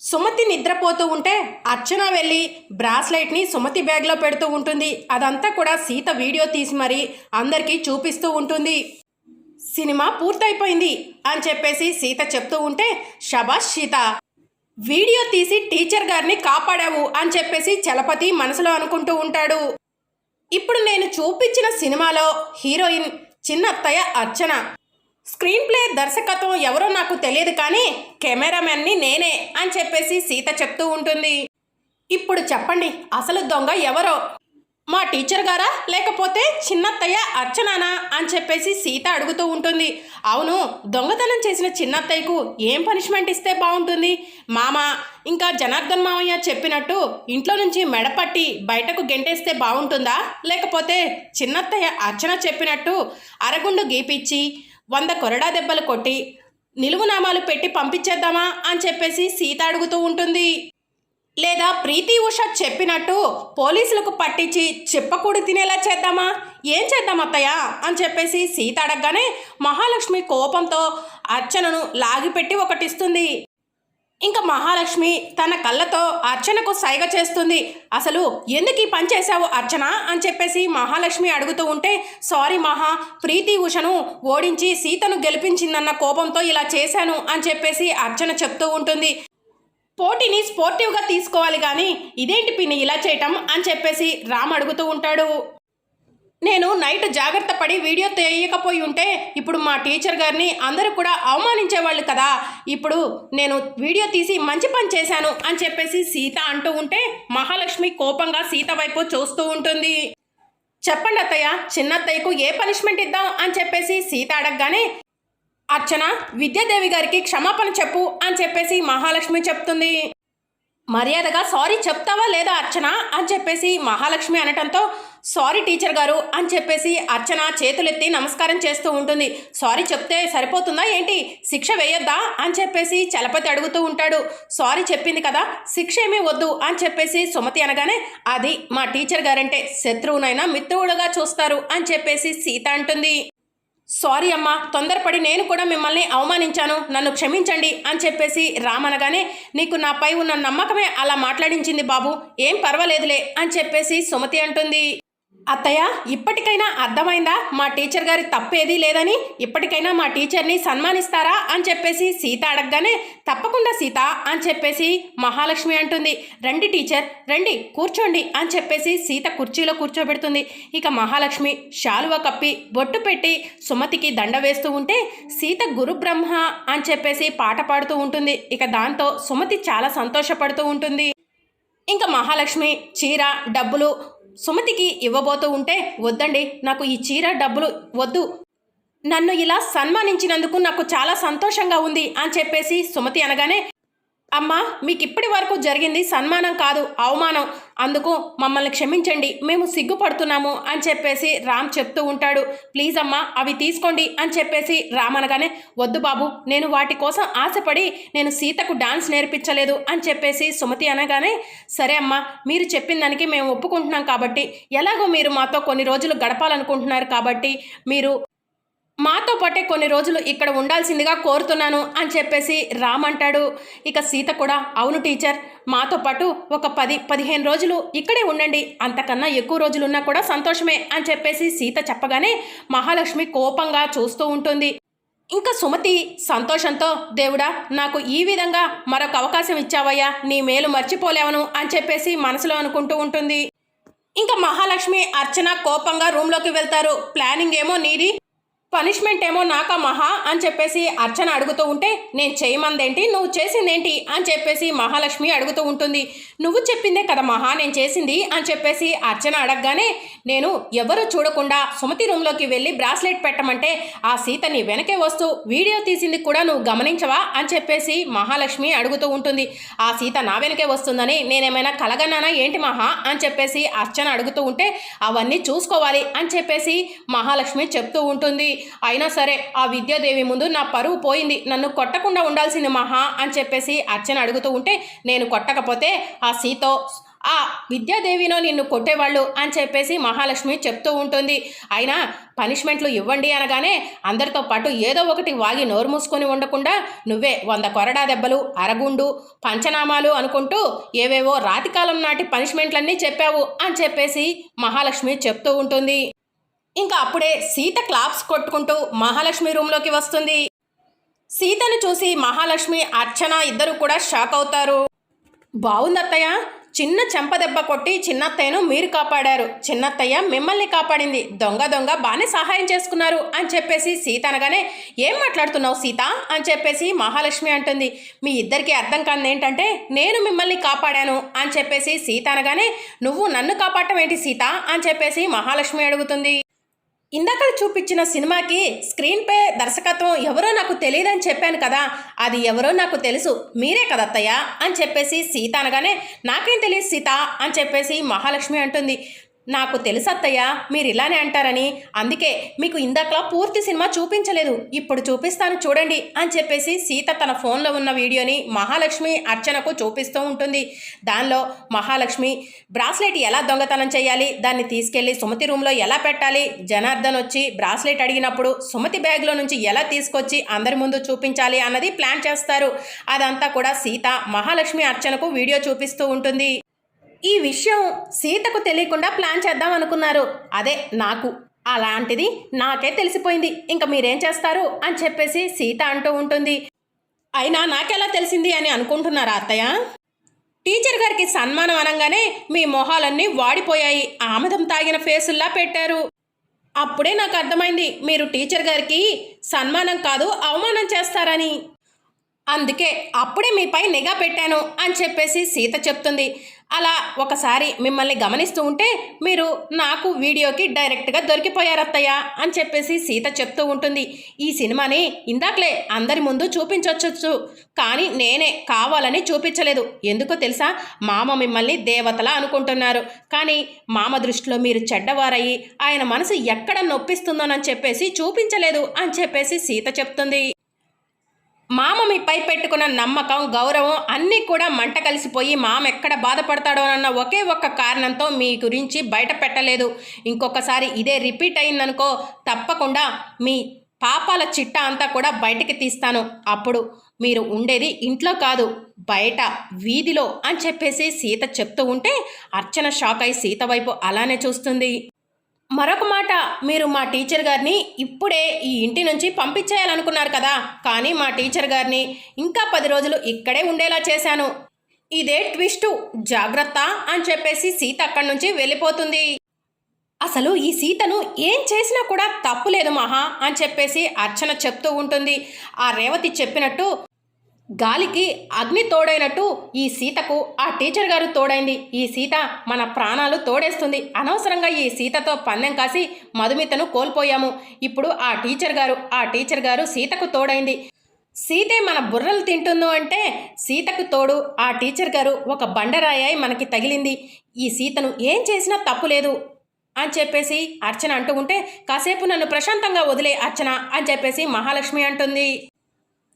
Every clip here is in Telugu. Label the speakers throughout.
Speaker 1: సుమతి నిద్రపోతూ ఉంటే అర్చన వెళ్ళి బ్రాస్లైట్ని సుమతి బ్యాగ్లో పెడుతూ ఉంటుంది. అదంతా కూడా సీత వీడియో తీసి మరీ అందరికీ చూపిస్తూ ఉంటుంది. సినిమా పూర్తయిపోయింది అని చెప్పేసి సీత చెప్తూ ఉంటే షబాష్ సీత వీడియో తీసి టీచర్ గారిని కాపాడావు అని చెప్పేసి చలపతి మనసులో అనుకుంటూ ఉంటాడు. ఇప్పుడు నేను చూపించిన సినిమాలో హీరోయిన్ చిన్నత్తయ్య అర్చన. స్క్రీన్ ప్లే దర్శకత్వం ఎవరో నాకు తెలియదు కానీ కెమెరామెన్ని నేనే అని చెప్పేసి సీత చెప్తూ ఉంటుంది. ఇప్పుడు చెప్పండి అసలు దొంగ ఎవరో? మా టీచర్ గారా? లేకపోతే చిన్నత్తయ్య అర్చనానా? అని చెప్పేసి సీత అడుగుతూ ఉంటుంది. అవును దొంగతనం చేసిన చిన్నత్తయ్యకు ఏం పనిష్మెంట్ ఇస్తే బాగుంటుంది? మామ ఇంకా జనార్దన్ మామయ్య చెప్పినట్టు ఇంట్లో నుంచి మెడపట్టి బయటకు గెంటేస్తే బాగుంటుందా? లేకపోతే చిన్నత్తయ్య అర్చన చెప్పినట్టు అరగుండు గీపిచ్చి వంద కొరడా దెబ్బలు కొట్టి నిలువునామాలు పెట్టి పంపించేద్దామా అని చెప్పేసి సీత అడుగుతూ ఉంటుంది. లేదా ప్రీతి ఉష చెప్పినట్టు పోలీసులకు పట్టించి చెప్పకూడి తినేలా చేద్దామా? ఏం చేద్దాం అత్తయ్య? అని చెప్పేసి సీత అడగగానే మహాలక్ష్మి కోపంతో అర్చనను లాగిపెట్టి ఒకటిస్తుంది. ఇంకా మహాలక్ష్మి తన కళ్ళతో అర్చనకు సైగ చేస్తుంది. అసలు ఎందుకు ఈ పని చేశావు అర్చన అని చెప్పేసి మహాలక్ష్మి అడుగుతూ ఉంటే సారీ మహా ప్రీతి ఉషను ఓడించి సీతను గెలిపించిందన్న కోపంతో ఇలా చేశాను అని చెప్పేసి అర్చన చెప్తూ ఉంటుంది. పోటీని స్పోర్టివ్గా తీసుకోవాలి కానీ ఇదేంటి పిన్ని ఇలా చేయటం? అని చెప్పేసి రామ్ అడుగుతూ ఉంటాడు. నేను నైట్ జాగ్రత్త పడి వీడియో తీయకపోయి ఉంటే ఇప్పుడు మా టీచర్ గారిని అందరూ కూడా అవమానించేవాళ్ళు కదా. ఇప్పుడు నేను వీడియో తీసి మంచి పని చేశాను అని చెప్పేసి సీత అంటూ ఉంటే మహాలక్ష్మి కోపంగా సీత వైపు చూస్తూ ఉంటుంది. చెప్పండి అత్తయ్య చిన్నత్తయ్యకు ఏ పనిష్మెంట్ ఇద్దాం అని చెప్పేసి సీత అడగగానే అర్చన విద్యాదేవి గారికి క్షమాపణ చెప్పు అని చెప్పేసి మహాలక్ష్మి చెప్తుంది. మర్యాదగా సారీ చెప్తావా లేదా అర్చన? అని చెప్పేసి మహాలక్ష్మి అనటంతో సారీ టీచర్ గారు అని చెప్పేసి అర్చన చేతులెత్తి నమస్కారం చేస్తూ ఉంటుంది. సారీ చెప్తే సరిపోతుందా ఏంటి? శిక్ష వేయొద్దా? అని చెప్పేసి చలపతి అడుగుతూ ఉంటాడు. సారీ చెప్పింది కదా శిక్ష ఏమీ వద్దు అని చెప్పేసి సుమతి అనగానే అది మా టీచర్ గారంటే శత్రువునైనా మిత్రువులుగా చూస్తారు అని చెప్పేసి సీత అంటుంది. సారీ అమ్మా తొందరపడి నేను కూడా మిమ్మల్ని అవమానించాను. నన్ను క్షమించండి అని చెప్పేసి రామనగానే నీకు నాపై ఉన్న నమ్మకమే అలా మాట్లాడించింది బాబు. ఏం పర్వాలేదులే అని చెప్పేసి సుమతి అంటుంది. అత్తయ్య ఇప్పటికైనా అర్థమైందా? మా టీచర్ గారి తప్పేదీ లేదని? ఇప్పటికైనా మా టీచర్ని సన్మానిస్తారా అని చెప్పేసి సీత అడగగానే తప్పకుండా సీత అని చెప్పేసి మహాలక్ష్మి అంటుంది. రండి టీచర్ రండి కూర్చోండి అని చెప్పేసి సీత కుర్చీలో కూర్చోబెడుతుంది. ఇక మహాలక్ష్మి శాలువ కప్పి బొట్టు పెట్టి సుమతికి దండ వేస్తూ ఉంటే సీత గురు బ్రహ్మ అని చెప్పేసి పాట పాడుతూ ఉంటుంది. ఇక దాంతో సుమతి చాలా సంతోషపడుతూ ఉంటుంది. ఇంకా మహాలక్ష్మి చీర డబ్బులు సుమతికి ఇవ్వబోతూ ఉంటే వద్దండి నాకు ఈ చీర డబ్బులు వద్దు. నన్ను ఇలా సన్మానించినందుకు నాకు చాలా సంతోషంగా ఉంది అని చెప్పేసి సుమతి అనగానే అమ్మా మీకు ఇప్పటి వరకు జరిగింది సన్మానం కాదు అవమానం. అందుకు మమ్మల్ని క్షమించండి మేము సిగ్గుపడుతున్నాము అని చెప్పేసి రామ్ చెప్తూ ఉంటాడు. ప్లీజ్ అమ్మా అవి తీసుకోండి అని చెప్పేసి రామ్ అనగానే వద్దు బాబు నేను వాటి కోసం ఆశపడి నేను సీతకు డాన్స్ నేర్పించలేదు అని చెప్పేసి సుమతి అనగానే సరే అమ్మా మీరు చెప్పిన దానికి మేము ఒప్పుకుంటున్నాం కాబట్టి ఎలాగో మీరు మాతో కొన్ని రోజులు గడపాలనుకుంటున్నారు కాబట్టి మీరు మాతో పాటే కొన్ని రోజులు ఇక్కడ ఉండాల్సిందిగా కోరుతున్నాను అని చెప్పేసి రామ్ అంటాడు. ఇక సీత కూడా అవును టీచర్ మాతో పాటు ఒక పది పదిహేను రోజులు ఇక్కడే ఉండండి. అంతకన్నా ఎక్కువ రోజులు ఉన్నా కూడా సంతోషమే అని చెప్పేసి సీత చెప్పగానే మహాలక్ష్మి కోపంగా చూస్తూ ఉంటుంది. ఇంకా సుమతి సంతోషంతో దేవుడా నాకు ఈ విధంగా మరొక అవకాశం ఇచ్చావయ్యా. నీ మేలు మర్చిపోలేవను అని చెప్పేసి మనసులో అనుకుంటూ ఉంటుంది. ఇంకా మహాలక్ష్మి అర్చన కోపంగా రూమ్లోకి వెళ్తారు. ప్లానింగ్ ఏమో నీది. పనిష్మెంట్ ఏమో నాకా మహా అని చెప్పేసి అర్చన అడుగుతూ ఉంటే నేను చేయమందేంటి? నువ్వు చేసిందేంటి? అని చెప్పేసి మహాలక్ష్మి అడుగుతూ ఉంటుంది. నువ్వు చెప్పిందే కదా మహా నేను చేసింది? అని చెప్పేసి అర్చన అడగగానే నేను ఎవరు చూడకుండా సుమతి రూమ్లోకి వెళ్ళి బ్రాస్లెట్ పెట్టమంటే ఆ సీత నీ వెనకే వస్తూ వీడియో తీసింది కూడా నువ్వు గమనించవా? అని చెప్పేసి మహాలక్ష్మి అడుగుతూ ఉంటుంది. ఆ సీత నా వెనకే వస్తుందని నేనేమైనా కలగన్నానా ఏంటి మహా? అని చెప్పేసి అర్చన అడుగుతూ ఉంటే అవన్నీ చూసుకోవాలి అని చెప్పేసి మహాలక్ష్మి చెప్తూ ఉంటుంది. అయినా సరే ఆ విద్యాదేవి ముందు నా పరువు పోయింది. నన్ను కొట్టకుండా ఉండాల్సింది మహా అని చెప్పేసి అర్చన అడుగుతూ ఉంటే నేను కొట్టకపోతే ఆ సీతో ఆ విద్యాదేవినో నిన్ను కొట్టేవాళ్ళు అని చెప్పేసి మహాలక్ష్మి చెప్తూ ఉంటుంది. అయినా పనిష్మెంట్లు ఇవ్వండి అనగానే అందరితో పాటు ఏదో ఒకటి వాగి నోరు మూసుకొని ఉండకుండా నువ్వే వంద కొరడా దెబ్బలు అరగుండు పంచనామాలు అనుకుంటూ ఏవేవో రాతికాలం నాటి పనిష్మెంట్లన్నీ చెప్పావు అని చెప్పేసి మహాలక్ష్మి చెప్తూ ఉంటుంది. ఇంకా అప్పుడే సీత క్లాప్స్ కొట్టుకుంటూ మహాలక్ష్మి రూమ్లోకి వస్తుంది. సీతను చూసి మహాలక్ష్మి అర్చన ఇద్దరు కూడా షాక్ అవుతారు. బాగుందత్తయ్య చిన్న చెంపదెబ్బ కొట్టి చిన్నత్తయ్యను మీరు కాపాడారు. చిన్నత్తయ్య మిమ్మల్ని కాపాడింది. దొంగ దొంగ బాగానే సహాయం చేసుకున్నారు అని చెప్పేసి సీత అనగానే ఏం మాట్లాడుతున్నావు సీత? అని చెప్పేసి మహాలక్ష్మి అంటుంది. మీ ఇద్దరికి అర్థం కాని ఏంటంటే నేను మిమ్మల్ని కాపాడాను అని చెప్పేసి సీత అనగానే నువ్వు నన్ను కాపాడటం ఏంటి సీత? అని చెప్పేసి మహాలక్ష్మి అడుగుతుంది. ఇందాక చూపించిన సినిమాకి స్క్రీన్ పే దర్శకత్వం ఎవరో నాకు తెలియదని చెప్పాను కదా అది ఎవరో నాకు తెలుసు మీరే కదా అత్తయ్య అని చెప్పేసి సీత అనగానే నాకేం తెలియదు సీత అని చెప్పేసి మహాలక్ష్మి అంటుంది. నాకు తెలుసు అత్తయ్య మీరు ఇలానే అంటారని. అందుకే మీకు ఇందాకలా పూర్తి సినిమా చూపించలేదు. ఇప్పుడు చూపిస్తాను చూడండి అని చెప్పేసి సీత తన ఫోన్లో ఉన్న వీడియోని మహాలక్ష్మి అర్చనకు చూపిస్తూ ఉంటుంది. దానిలో మహాలక్ష్మి బ్రాస్లెట్ ఎలా దొంగతనం చేయాలి? దాన్ని తీసుకెళ్ళి సుమతి రూమ్లో ఎలా పెట్టాలి? జనార్దన్ వచ్చి బ్రాస్లెట్ అడిగినప్పుడు సుమతి బ్యాగ్లో నుంచి ఎలా తీసుకొచ్చి అందరి ముందు చూపించాలి అన్నది ప్లాన్ చేస్తారు. అదంతా కూడా సీత మహాలక్ష్మి అర్చనకు వీడియో చూపిస్తూ ఉంటుంది. ఈ విషయం సీతకు తెలియకుండా ప్లాన్ చేద్దాం అనుకున్నారు. అదే నాకు. అలాంటిది నాకే తెలిసిపోయింది. ఇంకా మీరేం చేస్తారు? అని చెప్పేసి సీత అంటూ ఉంటుంది. అయినా నాకెలా తెలిసింది అని అనుకుంటున్నారా అత్తయ్య? టీచర్ గారికి సన్మానం అనగానే మీ మొహాలన్నీ వాడిపోయాయి. ఆమదం తాగిన ఫేసుల్లా పెట్టారు. అప్పుడే నాకు అర్థమైంది మీరు టీచర్ గారికి సన్మానం కాదు అవమానం చేస్తారని. అందుకే అప్పుడే మీపై నిఘా పెట్టాను అని చెప్పేసి సీత చెప్తుంది. అలా ఒకసారి మిమ్మల్ని గమనిస్తూ ఉంటే మీరు నాకు వీడియోకి డైరెక్ట్గా దొరికిపోయారత్తయ్య అని చెప్పేసి సీత చెప్తూ ఉంటుంది. ఈ సినిమాని ఇందాకలే అందరి ముందు చూపించవచ్చు కానీ నేనే కావాలని చూపించలేదు. ఎందుకో తెలుసా? మామ మిమ్మల్ని దేవతలా అనుకుంటున్నారు. కానీ మామ దృష్టిలో మీరు చెడ్డవారయ్యి ఆయన మనసు ఎక్కడ నొప్పిస్తుందోనని చెప్పేసి చూపించలేదు అని చెప్పేసి సీత చెప్తుంది. మామ మీపై పెట్టుకున్న నమ్మకం గౌరవం అన్నీ కూడా మంట కలిసిపోయి మామ ఎక్కడ బాధపడతాడో అన్న ఒకే ఒక్క కారణంతో మీ గురించి బయట పెట్టలేదు. ఇంకొకసారి ఇదే రిపీట్ అయిందనుకో తప్పకుండా మీ పాపాల చిట్ట అంతా కూడా బయటికి తీస్తాను. అప్పుడు మీరు ఉండేది ఇంట్లో కాదు బయట వీధిలో అని చెప్పేసి సీత చెప్తూ ఉంటే అర్చన షాక్ అయి సీత వైపు అలానే చూస్తుంది. మరొక మాట మీరు మా టీచర్ గారిని ఇప్పుడే ఈ ఇంటి నుంచి పంపించేయాలనుకున్నారు కదా. కానీ మా టీచర్ గారిని ఇంకా పది రోజులు ఇక్కడే ఉండేలా చేశాను. ఇదే ట్విస్టు జాగ్రత్త అని చెప్పేసి సీత అక్కడి నుంచి వెళ్ళిపోతుంది. అసలు ఈ సీతను ఏం చేసినా కూడా తప్పు లేదు మహా అని చెప్పేసి అర్చన చెప్తూ ఉంటుంది. ఆ రేవతి చెప్పినట్టు గాలికి అగ్ని తోడైనట్టు ఈ సీతకు ఆ టీచర్ గారు తోడైంది. ఈ సీత మన ప్రాణాలు తోడేస్తుంది. అనవసరంగా ఈ సీతతో పందెం కాసి మధుమితను కోల్పోయాము. ఇప్పుడు ఆ టీచర్ గారు ఆ టీచర్ గారు సీతకు తోడైంది. సీతే మన బుర్రలు తింటుందో అంటే సీతకు తోడు ఆ టీచర్ గారు ఒక బండరాయి మనకి తగిలింది. ఈ సీతను ఏం చేసినా తప్పు లేదు అని చెప్పేసి అర్చన అంటూ ఉంటే కాసేపు నన్ను ప్రశాంతంగా వదిలే అర్చన అని చెప్పేసి మహాలక్ష్మి అంటుంది.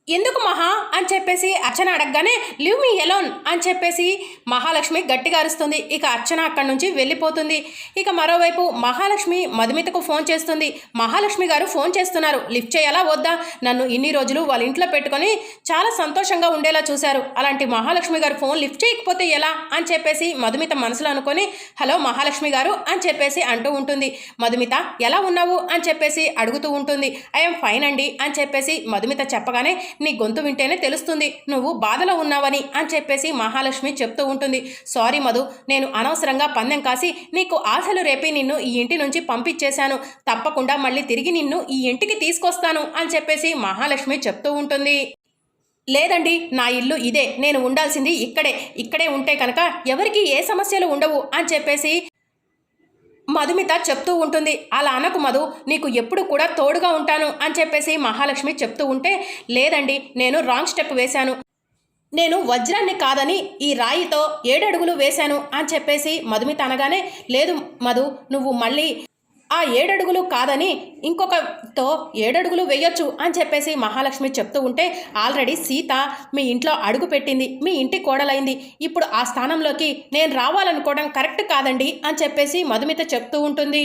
Speaker 1: ఎందుకు మహా? అని చెప్పేసి అర్చన అడగగానే లివ్ మీ ఎలోన్ అని చెప్పేసి మహాలక్ష్మి గట్టిగా అరుస్తుంది. ఇక అర్చన అక్కడి నుంచి వెళ్ళిపోతుంది. ఇక మరోవైపు మహాలక్ష్మి మధుమితకు ఫోన్ చేస్తుంది. మహాలక్ష్మి గారు ఫోన్ చేస్తున్నారు. లిఫ్ట్ చేయాలా? వద్దా? నన్ను ఇన్ని రోజులు వాళ్ళ ఇంట్లో పెట్టుకొని చాలా సంతోషంగా ఉండేలా చూశారు. అలాంటి మహాలక్ష్మి గారు ఫోన్ లిఫ్ట్ చేయకపోతే ఎలా అని చెప్పేసి మధుమిత మనసులో అనుకొని హలో మహాలక్ష్మి గారు అని చెప్పేసి అంటూ ఉంటుంది. మధుమిత ఎలా ఉన్నావు అని చెప్పేసి అడుగుతూ ఉంటుంది. ఐఎమ్ ఫైన్ అండి అని చెప్పేసి మధుమిత చెప్పగానే నీ గొంతు వింటేనే తెలుస్తుంది. నువ్వు బాధలో ఉన్నావని అని చెప్పేసి మహాలక్ష్మి చెప్తూ ఉంటుంది. సారీ మధు నేను అనవసరంగా పందెం కాసి నీకు ఆశలు రేపి నిన్ను ఈ ఇంటి నుంచి పంపించేశాను. తప్పకుండా మళ్ళీ తిరిగి నిన్ను ఈ ఇంటికి తీసుకొస్తాను అని చెప్పేసి మహాలక్ష్మి చెప్తూ ఉంటుంది. లేదండి నా ఇల్లు ఇదే. నేను ఉండాల్సింది ఇక్కడే. ఇక్కడే ఉంటే కనుక ఎవరికి ఏ సమస్యలు ఉండవు అని చెప్పేసి మధుమిత చెప్తూ ఉంటుంది. అలా అనకు మధు నీకు ఎప్పుడు కూడా తోడుగా ఉంటాను అని చెప్పేసి మహాలక్ష్మి చెప్తూ ఉంటే లేదండి నేను రాంగ్ స్టెప్ వేశాను. నేను వజ్రాన్ని కాదని ఈ రాయితో ఏడడుగులు వేశాను అని చెప్పేసి మధుమిత అనగానే లేదు మధు నువ్వు మళ్ళీ ఆ ఏడడుగులు కాదని ఇంకొకతో ఏడడుగులు వేయొచ్చు అని చెప్పేసి మహాలక్ష్మి చెప్తూ ఉంటే ఆల్రెడీ సీత మీ ఇంట్లో అడుగు పెట్టింది మీ ఇంటి కోడలైంది. ఇప్పుడు ఆ స్థానంలోకి నేను రావాలనుకోవడం కరెక్ట్ కాదండి అని చెప్పేసి మధుమిత చెప్తూ ఉంటుంది.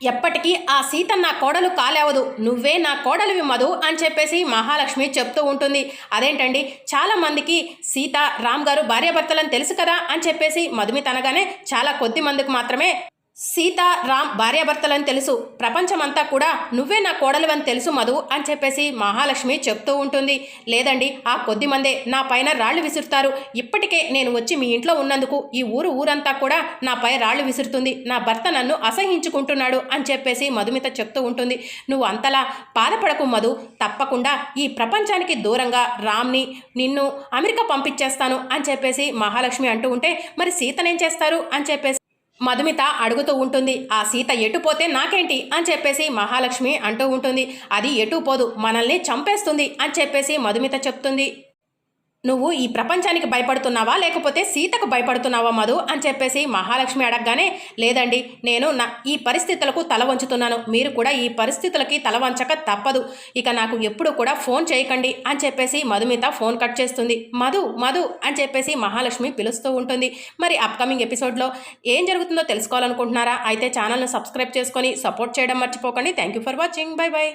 Speaker 1: ఎప్పటికీ ఆ సీత నా కోడలు కాలేవదు నువ్వే నా కోడలివి మధు అని చెప్పేసి మహాలక్ష్మి చెప్తూ ఉంటుంది. అదేంటండి చాలామందికి సీత రామ్ గారు భార్యాభర్తలని తెలుసు కదా అని చెప్పేసి మధుమిత అనగానే చాలా కొద్ది మందికి మాత్రమే సీత రామ్ భార్యాభర్తలని తెలుసు. ప్రపంచమంతా కూడా నువ్వే నా కోడలివని తెలుసు మధు అని చెప్పేసి మహాలక్ష్మి చెప్తూ ఉంటుంది. లేదండి ఆ కొద్ది మందే నా పైన రాళ్ళు విసురుతారు. ఇప్పటికే నేను వచ్చి మీ ఇంట్లో ఉన్నందుకు ఈ ఊరు ఊరంతా కూడా నాపై రాళ్ళు విసురుతుంది. నా భర్త నన్ను అసహించుకుంటున్నాడు అని చెప్పేసి మధుమిత చెప్తూ ఉంటుంది. నువ్వు అంతలా బాధపడకు మధు. తప్పకుండా ఈ ప్రపంచానికి దూరంగా రామ్ని నిన్ను అమెరికా పంపించేస్తాను అని చెప్పేసి మహాలక్ష్మి అంటూ ఉంటే మరి సీతనేం చేస్తారు అని చెప్పేసి మధుమిత అడుగుతూ ఉంటుంది ఆ సీత ఎటు పోతే నాకేంటి? అని చెప్పేసి మహాలక్ష్మి అంటూ ఉంటుంది అది ఎటు పోదు మనల్ని చంపేస్తుంది అని చెప్పేసి మధుమిత చెప్తుంది. నువ్వు ఈ ప్రపంచానికి భయపడుతున్నావా? లేకపోతే సీతకు భయపడుతున్నావా మధు? అని చెప్పేసి మహాలక్ష్మి అడగగానే లేదండి నేను నా ఈ పరిస్థితులకు తల వంచుతున్నాను. మీరు కూడా ఈ పరిస్థితులకి తల వంచక తప్పదు. ఇక నాకు ఎప్పుడు కూడా ఫోన్ చేయకండి అని చెప్పేసి మధుమిత ఫోన్ కట్ చేస్తుంది. మధు మధు అని చెప్పేసి మహాలక్ష్మి పిలుస్తూ ఉంటుంది. మరి అప్కమింగ్ ఎపిసోడ్లో ఏం జరుగుతుందో తెలుసుకోవాలనుకుంటున్నారా? అయితే ఛానల్ను సబ్స్క్రైబ్ చేసుకొని సపోర్ట్ చేయడం మర్చిపోకండి. Thank you for watching bye bye